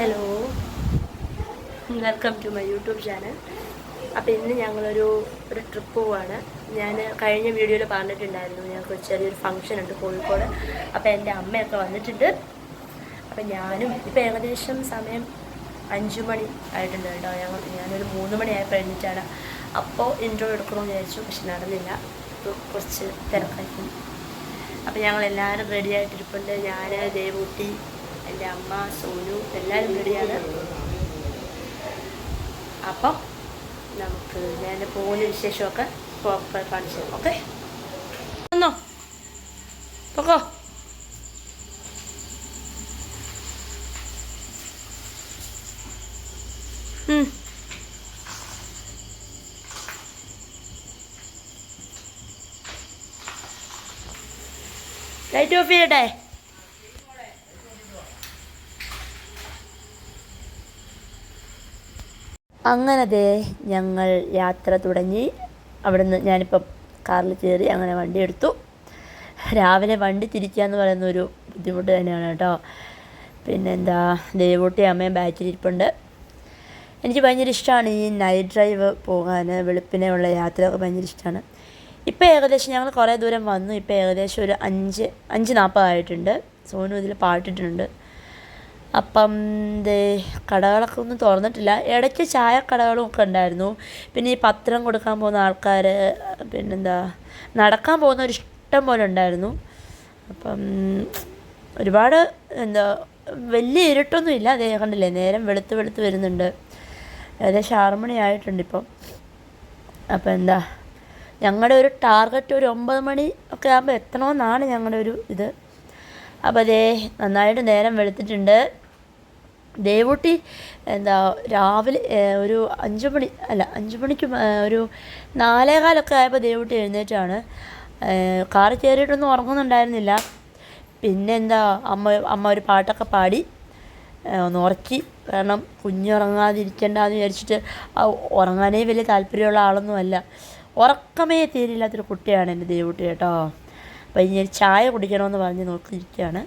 Hello welcome to my YouTube channel അപ്പോൾ ഇന്ന് ഞങ്ങളൊരു ഒരു ട്രിപ്പ് പോവാണ്. ഞാൻ കഴിഞ്ഞ വീഡിയോയിൽ പറഞ്ഞിട്ടുണ്ടായിരുന്നു ഞങ്ങൾക്ക് ചെറിയൊരു ഫംഗ്ഷൻ ഉണ്ട് കോഴിക്കോട്. അപ്പോൾ എന്റെ അമ്മയൊക്കെ വന്നിട്ടുണ്ട്. അപ്പോൾ ഞാനും ഇപ്പോൾ ഏകദേശം സമയം അഞ്ചു മണി ആയിട്ടുണ്ട് കേട്ടോ. ഞങ്ങൾ ഞാനൊരു മൂന്ന് മണിയായപ്പോൾ എഴുന്നിട്ടാണ് അപ്പോൾ ഇൻട്രോ എടുക്കണമെന്ന് വിചാരിച്ചു പക്ഷെ നടന്നില്ല. കുറച്ച് തിരക്കായിരിക്കും. അപ്പോൾ ഞങ്ങൾ എല്ലാവരും റെഡി ആയിട്ടിരിപ്പുണ്ട്. ഞാൻ ദേവൂട്ടി എന്റെ അമ്മ സോനു എല്ലാവരും റെഡിയാണ്. അപ്പം നമുക്ക് ഞാൻ പോകുന്ന വിശേഷമൊക്കെ കാണിച്ചു ഓക്കെ ഒന്നോ പൊക്കോ. ലൈറ്റ് ഓഫ് ചെയ്യട്ടെ? അങ്ങനെ ദേ ഞങ്ങൾ യാത്ര തുടങ്ങി. അവിടുന്ന് ഞാനിപ്പം കാറിൽ കയറി അങ്ങനെ വണ്ടി എടുത്തു. രാവിലെ വണ്ടി തിരിക്കുക എന്ന് പറയുന്ന ഒരു ബുദ്ധിമുട്ട് തന്നെയാണ് കേട്ടോ. പിന്നെന്താ ദേവൂട്ടി അമ്മയും ഇരിപ്പുണ്ട്. എനിക്ക് ഭയങ്കര ഇഷ്ടമാണ് ഈ നൈറ്റ് ഡ്രൈവ് പോകാൻ. വെളുപ്പിനെ ഉള്ള യാത്രയൊക്കെ ഭയങ്കര ഇഷ്ടമാണ്. ഇപ്പോൾ ഏകദേശം ഞങ്ങൾ കുറേ ദൂരം വന്നു. ഇപ്പോൾ ഏകദേശം ഒരു അഞ്ച് അഞ്ച് നാൽപ്പതായിട്ടുണ്ട് സോനു ഇതിൽ പാട്ടിട്ടുണ്ട്. അപ്പം ദേ കടകളൊക്കെ ഒന്നും തുറന്നിട്ടില്ല. ഇടയ്ക്ക് ചായക്കടകളും കടകളും ഒക്കെ ഉണ്ടായിരുന്നു. പിന്നെ ഈ പത്രം കൊടുക്കാൻ പോകുന്ന ആൾക്കാർ പിന്നെന്താ നടക്കാൻ പോകുന്നവർ ഇഷ്ടം പോലെ ഉണ്ടായിരുന്നു. അപ്പം ഒരുപാട് എന്താ വലിയ ഇരുട്ടൊന്നും ഇല്ല. അതേ കണ്ടില്ലേ നേരം വെളുത്ത് വെളുത്ത് വരുന്നുണ്ട്. ഏകദേശം ആറുമണി ആയിട്ടുണ്ട് ഇപ്പം. അപ്പം എന്താ ഞങ്ങളുടെ ഒരു ടാർഗറ്റ് ഒരു ഒമ്പത് മണി ഒക്കെ ആകുമ്പോൾ എത്തണമെന്നാണ് ഞങ്ങളുടെ ഒരു ഇത്. അപ്പോൾ അതേ നന്നായിട്ട് നേരം വെളുത്തിട്ടുണ്ട്. ദേവൂട്ടി എന്താ രാവിലെ ഒരു അഞ്ച് മണി അല്ല അഞ്ച് മണിക്ക് ഒരു നാലേകാലൊക്കെ ആയപ്പോൾ ദേവൂട്ടി എഴുന്നേറ്റാണ്. കാറിൽ കയറിയിട്ടൊന്നും ഉറങ്ങുന്നുണ്ടായിരുന്നില്ല. പിന്നെ എന്താ അമ്മ അമ്മ ഒരു പാട്ടൊക്കെ പാടി ഒന്ന് ഉറക്കി. കാരണം കുഞ്ഞുറങ്ങാതിരിക്കണ്ടെന്ന് വിചാരിച്ചിട്ട് ഉറങ്ങാനേ വലിയ താല്പര്യമുള്ള ആളൊന്നുമല്ല. ഉറക്കമേ തീരില്ലാത്തൊരു കുട്ടിയാണ് എന്റെ ദേവൂട്ടി കേട്ടോ. അപ്പം ഇനി ചായ കുടിക്കണമെന്ന് പറഞ്ഞ് നോക്കിയിരിക്കുകയാണ്.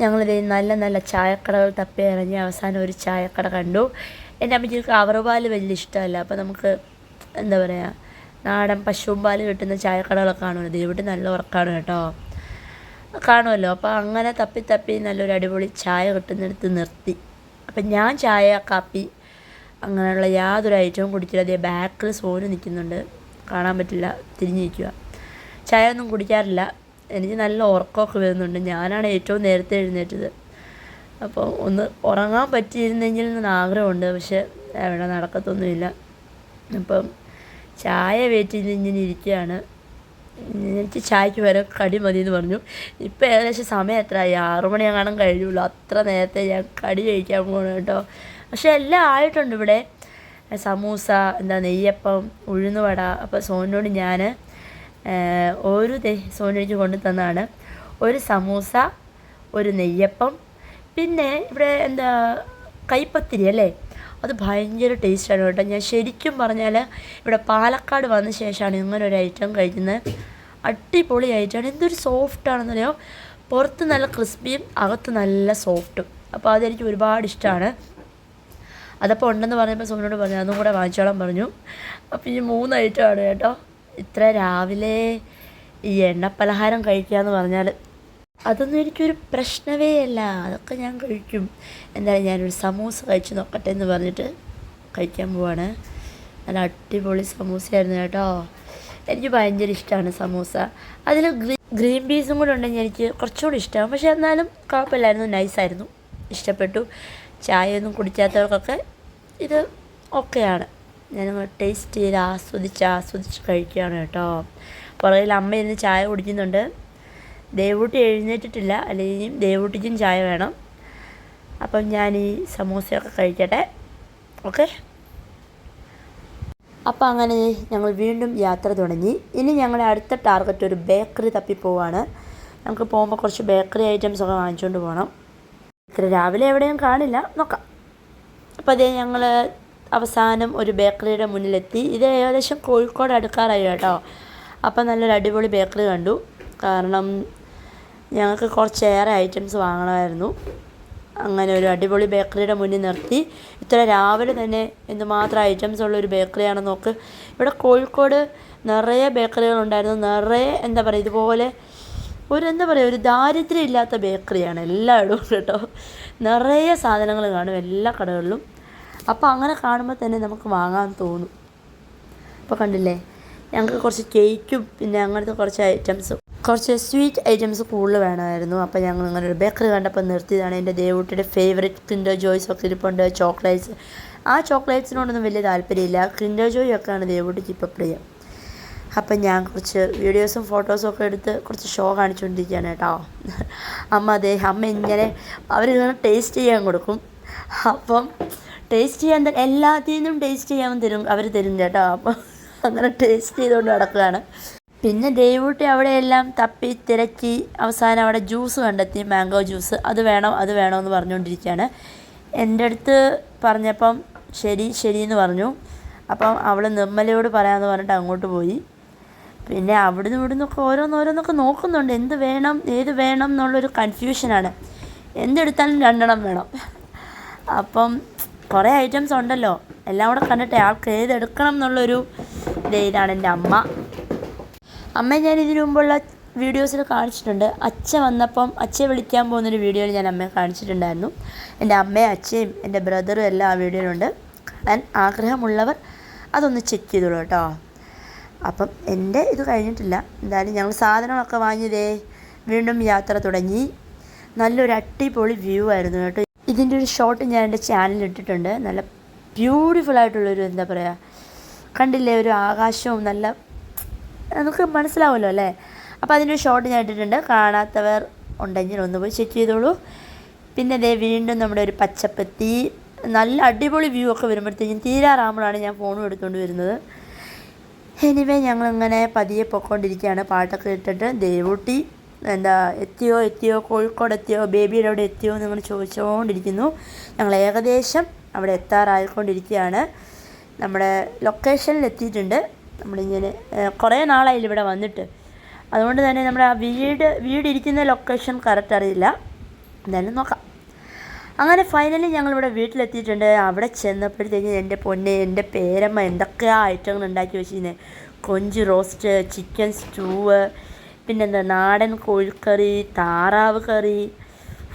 ഞങ്ങളിത് നല്ല നല്ല ചായക്കടകൾ തപ്പി ഇറങ്ങി അവസാനം ഒരു ചായക്കട കണ്ടു. എന്റെ അമ്മയ്ക്ക് കവർ പാൽ വലിയ ഇഷ്ടമല്ല. അപ്പോൾ നമുക്ക് എന്താ പറയുക നാടൻ പശുവും പാൽ കിട്ടുന്ന ചായക്കടകളൊക്കെ കാണുമല്ലോ. ഇവിടെ നല്ല ഉറക്കാണ് കേട്ടോ. കാണുമല്ലോ. അപ്പോൾ അങ്ങനെ തപ്പി തപ്പി നല്ലൊരു അടിപൊളി ചായ കിട്ടുന്നിടത്ത് നിർത്തി. അപ്പം ഞാൻ ചായ കാപ്പി അങ്ങനെയുള്ള യാതൊരു ഐറ്റവും കുടിച്ചില്ല. അതേ ബാക്കിൽ സോന് നിൽക്കുന്നുണ്ട്. കാണാൻ പറ്റില്ല. തിരിഞ്ഞിരിക്കുക ചായ ഒന്നും കുടിക്കാറില്ല. എനിക്ക് നല്ല ഉറക്കമൊക്കെ വരുന്നുണ്ട്. ഞാനാണ് ഏറ്റവും നേരത്തെ എഴുന്നേറ്റത്. അപ്പോൾ ഒന്ന് ഉറങ്ങാൻ പറ്റിയിരുന്നെങ്കിൽ എന്ന് ആഗ്രഹമുണ്ട്. പക്ഷെ അവിടെ നടക്കത്തൊന്നുമില്ല. അപ്പം ചായ വെയിറ്റ് ഇങ്ങനെ ഇരിക്കുകയാണ്. എനിക്ക് ചായക്ക് വരെ കടി മതി എന്ന് പറഞ്ഞു. ഇപ്പം ഏകദേശം സമയം എത്രയായി? ആറു മണി എങ്ങാനും കഴിയുള്ളൂ അത്ര നേരത്തെ ഞാൻ കടി കഴിക്കാൻ പോകണം കേട്ടോ. പക്ഷെ എല്ലാം ആയിട്ടുണ്ട് ഇവിടെ. സമൂസ എന്താ നെയ്യപ്പം ഉഴുന്നുവട. അപ്പോൾ സോനോട് ഞാൻ ഒരു ദേ കൊണ്ട് തന്നതാണ് ഒരു സമൂസ ഒരു നെയ്യപ്പം പിന്നെ ഇവിടെ എന്താ കൈപ്പത്തിരി അല്ലേ? അത് ഭയങ്കര ടേസ്റ്റാണ് കേട്ടോ. ഞാൻ ശരിക്കും പറഞ്ഞാൽ ഇവിടെ പാലക്കാട് വന്ന ശേഷമാണ് ഇങ്ങനെ ഒരു ഐറ്റം കഴിക്കുന്നത്. ഐറ്റമാണ് എന്തൊരു സോഫ്റ്റാണെന്നറിയോ പുറത്ത് നല്ല ക്രിസ്പിയും അകത്ത് നല്ല സോഫ്റ്റും അപ്പോൾ അതെനിക്ക് ഒരുപാട് ഇഷ്ടമാണ് അതപ്പോൾ ഉണ്ടെന്ന് പറഞ്ഞപ്പോൾ സോനോട് പറഞ്ഞു അതും കൂടെ വാങ്ങിച്ചോളാൻ പറഞ്ഞു. അപ്പോൾ ഈ മൂന്ന് ഐറ്റമാണ് കേട്ടോ. ഇത്ര രാവിലെ ഈ എണ്ണപ്പലഹാരം കഴിക്കുക എന്ന് പറഞ്ഞാൽ അതൊന്നും എനിക്കൊരു പ്രശ്നമേ അല്ല. അതൊക്കെ ഞാൻ കഴിക്കും. എന്തായാലും ഞാനൊരു സമൂസ കഴിച്ച് നോക്കട്ടെ എന്ന് പറഞ്ഞിട്ട് കഴിക്കാൻ പോവാണ്. നല്ല അടിപൊളി സമൂസയായിരുന്നു കേട്ടോ. എനിക്ക് ഭയങ്കര ഇഷ്ടമാണ് സമൂസ. അതിൽ ഗ്രീ ഗ്രീൻ പീസും കൂടെ ഉണ്ടെങ്കിൽ എനിക്ക് കുറച്ചുകൂടി ഇഷ്ടമാകും പക്ഷേ എന്നാലും കുഴപ്പമില്ലായിരുന്നു. നൈസായിരുന്നു. ഇഷ്ടപ്പെട്ടു. ചായയൊന്നും കുടിക്കാത്തവർക്കൊക്കെ ഇത് ഓക്കെയാണ്. ഞാൻ ടേസ്റ്റ് ചെയ്ത് ആസ്വദിച്ച് ആസ്വദിച്ച് കഴിക്കുകയാണ് കേട്ടോ. പുറകിൽ അമ്മ ഇരുന്ന് ചായ കുടിക്കുന്നുണ്ട്. ദേവൂട്ടി എഴുന്നേറ്റിട്ടില്ല. അല്ലെങ്കിൽ ദേവൂട്ടിക്കും ചായ വേണം. അപ്പം ഞാൻ ഈ സമൂസയൊക്കെ കഴിക്കട്ടെ. ഓക്കെ? അപ്പോൾ അങ്ങനെ ഞങ്ങൾ വീണ്ടും യാത്ര തുടങ്ങി. ഇനി ഞങ്ങളുടെ അടുത്ത ടാർഗറ്റ് ഒരു ബേക്കറി തപ്പി പോവാണ്. ഞങ്ങൾക്ക് പോകുമ്പോൾ കുറച്ച് ബേക്കറി ഐറ്റംസ് ഒക്കെ വാങ്ങിച്ചുകൊണ്ട് പോകണം ഇത്ര രാവിലെ എവിടെയും കാണില്ല. നോക്കാം. അപ്പോൾ അതേ ഞങ്ങൾ അവസാനം ഒരു ബേക്കറിയുടെ മുന്നിലെത്തി. ഇത് ഏകദേശം കോഴിക്കോട് അടുക്കാറായി കേട്ടോ അപ്പം നല്ലൊരു അടിപൊളി ബേക്കറി കണ്ടു. കാരണം ഞങ്ങൾക്ക് കുറച്ചേറെ ഐറ്റംസ് വാങ്ങണമായിരുന്നു. അങ്ങനെ ഒരു അടിപൊളി ബേക്കറിയുടെ മുന്നിൽ നിർത്തി. ഇത്ര രാവിലെ തന്നെ എന്തുമാത്രം ഐറ്റംസ് ഉള്ള ഒരു ബേക്കറിയാണെന്ന് നോക്ക്. ഇവിടെ കോഴിക്കോട് നിറയെ ബേക്കറികളുണ്ടായിരുന്നു നിറയെ എന്താ പറയുക ഇതുപോലെ ഒരു എന്താ പറയുക ഒരു ദാരിദ്ര്യം ഇല്ലാത്ത ബേക്കറിയാണ് എല്ലായിടവും കേട്ടോ. നിറയെ സാധനങ്ങൾ കാണും എല്ലാ കടകളിലും. അപ്പോൾ അങ്ങനെ കാണുമ്പോൾ തന്നെ നമുക്ക് വാങ്ങാൻ തോന്നും. അപ്പോൾ കണ്ടില്ലേ? ഞങ്ങൾക്ക് കുറച്ച് കേക്കും പിന്നെ അങ്ങനത്തെ കുറച്ച് ഐറ്റംസും കുറച്ച് സ്വീറ്റ് ഐറ്റംസ് കൂടുതൽ വേണമായിരുന്നു. അപ്പോൾ ഞങ്ങൾ ഇങ്ങനെ ഒരു ബേക്കറി കണ്ടപ്പോൾ നിർത്തിയതാണ്. എന്റെ ദേവൂട്ടിയുടെ ഫേവറേറ്റ് കിൻഡർ ജോയ്സ് ഒക്കെ ഇരിപ്പുണ്ട്. ചോക്ലേറ്റ്സ് ആ ചോക്ലേറ്റ്സിനോടൊന്നും വലിയ താല്പര്യമില്ല. കിൻഡർ ജോയ് ഒക്കെയാണ് ദേവൂട്ടിക്ക് ഇപ്പോൾ പ്രിയം. അപ്പം ഞാൻ കുറച്ച് വീഡിയോസും ഫോട്ടോസും ഒക്കെ എടുത്ത് കുറച്ച് ഷോ കാണിച്ചുകൊണ്ടിരിക്കുകയാണ് കേട്ടോ. അമ്മ അതെ അമ്മ ഇങ്ങനെ അവരിങ്ങനെ ടേസ്റ്റ് ചെയ്യാൻ കൊടുക്കും. അപ്പം ടേസ്റ്റ് ചെയ്യാൻ തരും എല്ലാത്തിൽ നിന്നും ടേസ്റ്റ് ചെയ്യാൻ തരും അവർ തരും കേട്ടോ അപ്പോൾ അങ്ങനെ ടേസ്റ്റ് ചെയ്തുകൊണ്ട് നടക്കുകയാണ് പിന്നെ ദേവൂട്ടി അവിടെയെല്ലാം തപ്പി തിരക്കി അവസാനം അവിടെ ജ്യൂസ് കണ്ടെത്തി മാംഗോ ജ്യൂസ് അത് വേണം അത് വേണമെന്ന് പറഞ്ഞുകൊണ്ടിരിക്കുകയാണ് എന്റെ അടുത്ത് പറഞ്ഞപ്പം ശരി ശരി എന്ന് പറഞ്ഞു. അപ്പം അവൾ നിർമ്മലയോട് പറയാമെന്ന് പറഞ്ഞിട്ട് അങ്ങോട്ട് പോയി. പിന്നെ അവിടുന്ന് ഇവിടുന്നൊക്കെ ഓരോന്നോരോന്നൊക്കെ നോക്കുന്നുണ്ട്. എന്ത് വേണം ഏത് വേണം എന്നുള്ളൊരു കൺഫ്യൂഷനാണ് എന്തെടുത്താലും രണ്ടെണ്ണം വേണം. അപ്പം കുറേ ഐറ്റംസ് ഉണ്ടല്ലോ. എല്ലാം കൂടെ കണ്ടിട്ട് ആൾക്ക് ഏതെടുക്കണം എന്നുള്ളൊരു ഇതാണ് എന്റെ അമ്മ. അമ്മ ഞാൻ ഇതിനു മുമ്പുള്ള വീഡിയോസിൽ കാണിച്ചിട്ടുണ്ട്. അച്ഛൻ വന്നപ്പം അച്ഛയെ വിളിക്കാൻ പോകുന്നൊരു വീഡിയോയിൽ ഞാൻ അമ്മയെ കാണിച്ചിട്ടുണ്ടായിരുന്നു. എന്റെ അമ്മയും അച്ഛയും എന്റെ ബ്രദറും എല്ലാം ആ വീഡിയോയിലുണ്ട് ഞാൻ ആഗ്രഹമുള്ളവർ അതൊന്ന് ചെക്ക് ചെയ്തോളൂ കേട്ടോ. അപ്പം എന്റെ ഇത് കഴിഞ്ഞിട്ടില്ല. എന്തായാലും ഞങ്ങൾ സാധനങ്ങളൊക്കെ വാങ്ങിയതേ. വീണ്ടും യാത്ര തുടങ്ങി. നല്ലൊരു അടിപൊളി വ്യൂ ആയിരുന്നു കേട്ടോ. ഇതിന്റെ ഒരു ഷോട്ട് ഞാൻ എന്റെ ചാനലിൽ ഇട്ടിട്ടുണ്ട്. നല്ല ബ്യൂട്ടിഫുൾ ആയിട്ടുള്ളൊരു എന്താ പറയുക കണ്ടില്ലേ? ഒരു ആകാശവും നല്ല നമുക്ക് മനസ്സിലാവുമല്ലോ അല്ലേ? അപ്പോൾ അതിന്റെ ഒരു ഷോട്ട് ഞാൻ ഇട്ടിട്ടുണ്ട്. കാണാത്തവർ ഉണ്ടെങ്കിൽ ഒന്ന് പോയി ചെക്ക് ചെയ്തോളൂ. പിന്നെ അതേ വീണ്ടും നമ്മുടെ ഒരു പച്ചപ്പത്തി നല്ല അടിപൊളി വ്യൂ ഒക്കെ വരുമ്പോഴത്തേക്കും തീരാറാകുമ്പോഴാണ് ഞാൻ ഫോണും എടുത്തുകൊണ്ട് വരുന്നത്. എനിവേ ഞങ്ങളിങ്ങനെ പതിയെ പൊക്കോണ്ടിരിക്കുകയാണ്. പാട്ടൊക്കെ ഇട്ടിട്ട് ദേവൂട്ടി എന്താ എത്തിയോ എത്തിയോ കോഴിക്കോട് എത്തിയോ ബേബിയുടെ അവിടെ എത്തിയോ എന്ന് നമ്മൾ ചോദിച്ചുകൊണ്ടിരിക്കുന്നു. ഞങ്ങൾ ഏകദേശം അവിടെ എത്താറായിക്കൊണ്ടിരിക്കുകയാണ്. നമ്മുടെ ലൊക്കേഷനിൽ എത്തിയിട്ടുണ്ട്. നമ്മളിങ്ങനെ കുറേ നാളായി ഇവിടെ വന്നിട്ട്. അതുകൊണ്ട് തന്നെ നമ്മുടെ ആ വീട് വീടിരിക്കുന്ന ലൊക്കേഷൻ കറക്റ്റ് അറിയില്ല. എന്തായാലും നോക്കാം. അങ്ങനെ ഫൈനലി ഞങ്ങളിവിടെ വീട്ടിലെത്തിയിട്ടുണ്ട്. അവിടെ ചെന്നപ്പോഴത്തേക്കും എന്റെ പൊന്നെ എന്റെ പേരമ്മ എന്തൊക്കെയാ ഐറ്റങ്ങൾ ഉണ്ടാക്കി വെച്ചിരുന്നത് കൊഞ്ച് റോസ്റ്റ് ചിക്കൻ സ്റ്റൂവ് പിന്നെന്താ നാടൻ കോഴിക്കറി താറാവ് കറി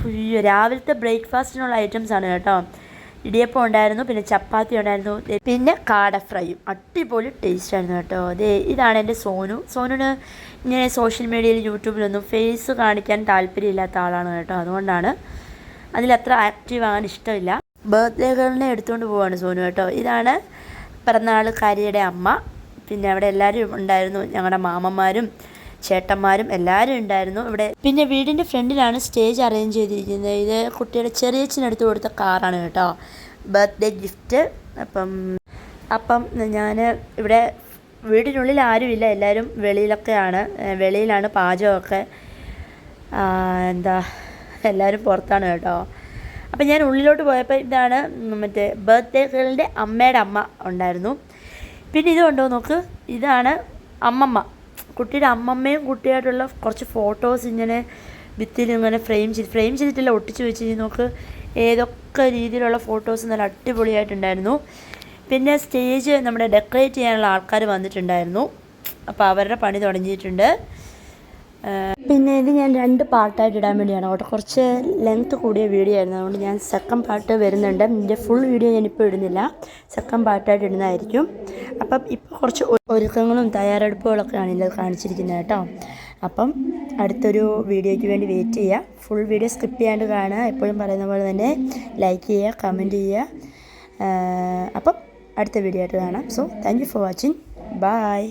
അയ്യോ രാവിലത്തെ ബ്രേക്ക്ഫാസ്റ്റിനുള്ള ഐറ്റംസ് ആണ് കേട്ടോ. ഇടിയപ്പം ഉണ്ടായിരുന്നു പിന്നെ ചപ്പാത്തി ഉണ്ടായിരുന്നു പിന്നെ കാട ഫ്രൈയും. അടിപൊളി ടേസ്റ്റ് ആയിരുന്നു കേട്ടോ. അതെ ഇതാണ് എന്റെ സോനു. സോനുവിന് ഇങ്ങനെ സോഷ്യൽ മീഡിയയിൽ യൂട്യൂബിലൊന്നും ഫേസ് കാണിക്കാൻ താല്പര്യമില്ലാത്ത ആളാണ് കേട്ടോ. അതുകൊണ്ടാണ് അതിലത്ര ആക്റ്റീവ് ആകാൻ ഇഷ്ടമില്ല. ബർത്ത്ഡേ ഗേളിനെ എടുത്തുകൊണ്ട് പോവാണ് സോനു കേട്ടോ. ഇതാണ് പിറന്നാൾ കാരിയുടെ അമ്മ. പിന്നെ അവിടെ എല്ലാവരും ഉണ്ടായിരുന്നു. ഞങ്ങളുടെ മാമന്മാരും ചേട്ടന്മാരും എല്ലാവരും ഉണ്ടായിരുന്നു. ഇവിടെ പിന്നെ വീടിന്റെ ഫ്രണ്ടിലാണ് സ്റ്റേജ് അറേഞ്ച് ചെയ്തിരിക്കുന്നത്. ഇത് കുട്ടിയുടെ ചെറിയച്ഛനെടുത്ത് കൊടുത്ത കാറാണ് കേട്ടോ. Birthday gift. അപ്പം അപ്പം ഞാൻ ഇവിടെ വീടിനുള്ളിൽ ആരുമില്ല. എല്ലാവരും വെളിയിലൊക്കെയാണ്. വെളിയിലാണ് പാചകമൊക്കെ. എന്താ എല്ലാവരും പുറത്താണ് കേട്ടോ. അപ്പം ഞാൻ ഉള്ളിലോട്ട് പോയപ്പോൾ ഇതാണ് മറ്റേ ബർത്ത്ഡേ ഗേളിന്റെ അമ്മയുടെ അമ്മ ഉണ്ടായിരുന്നു. പിന്നെ ഇത് നോക്ക്. ഇതാണ് അമ്മമ്മ. കുട്ടിയുടെ അമ്മമ്മയും കുട്ടിയായിട്ടുള്ള കുറച്ച് ഫോട്ടോസ് ഇങ്ങനെ ഭിത്തിയിൽ ഇങ്ങനെ ഫ്രെയിം ചെയ്ത് ഫ്രെയിം ചെയ്തിട്ടില്ല ഒട്ടിച്ച് വെച്ച് നോക്ക് ഏതൊക്കെ രീതിയിലുള്ള ഫോട്ടോസ് നല്ല അടിപൊളിയായിട്ടുണ്ടായിരുന്നു. പിന്നെ സ്റ്റേജ് നമ്മുടെ ഡെക്കറേറ്റ് ചെയ്യാനുള്ള ആൾക്കാർ വന്നിട്ടുണ്ടായിരുന്നു. അപ്പോൾ അവരുടെ പണി തുടങ്ങിയിട്ടുണ്ട്. പിന്നെ ഇത് ഞാൻ രണ്ട് പാർട്ടായിട്ട് ഇടാൻ വേണ്ടിയാണ്. കേട്ടോ കുറച്ച് ലെങ്ത് കൂടിയ വീഡിയോ ആയിരുന്നു. അതുകൊണ്ട് ഞാൻ സെക്കൻഡ് പാർട്ട് വരുന്നുണ്ട്. എന്റെ ഫുൾ വീഡിയോ ഞാനിപ്പോൾ ഇടുന്നില്ല. സെക്കൻഡ് പാർട്ടായിട്ട് ഇടുന്നതായിരിക്കും. അപ്പം ഇപ്പോൾ കുറച്ച് ഒരുക്കങ്ങളും തയ്യാറെടുപ്പുകളൊക്കെയാണ് ഇതിൽ കാണിച്ചിരിക്കുന്നത് കേട്ടോ. അപ്പം അടുത്തൊരു വീഡിയോയ്ക്ക് വേണ്ടി വെയിറ്റ് ചെയ്യുക ഫുൾ വീഡിയോ സ്കിപ്പ് ചെയ്യാണ്ട് കാണുക. എപ്പോഴും പറയുന്ന പോലെ തന്നെ ലൈക്ക് ചെയ്യുക കമന്റ് ചെയ്യുക. അപ്പം അടുത്ത വീഡിയോ ആയിട്ട് കാണാം. So thank for watching bye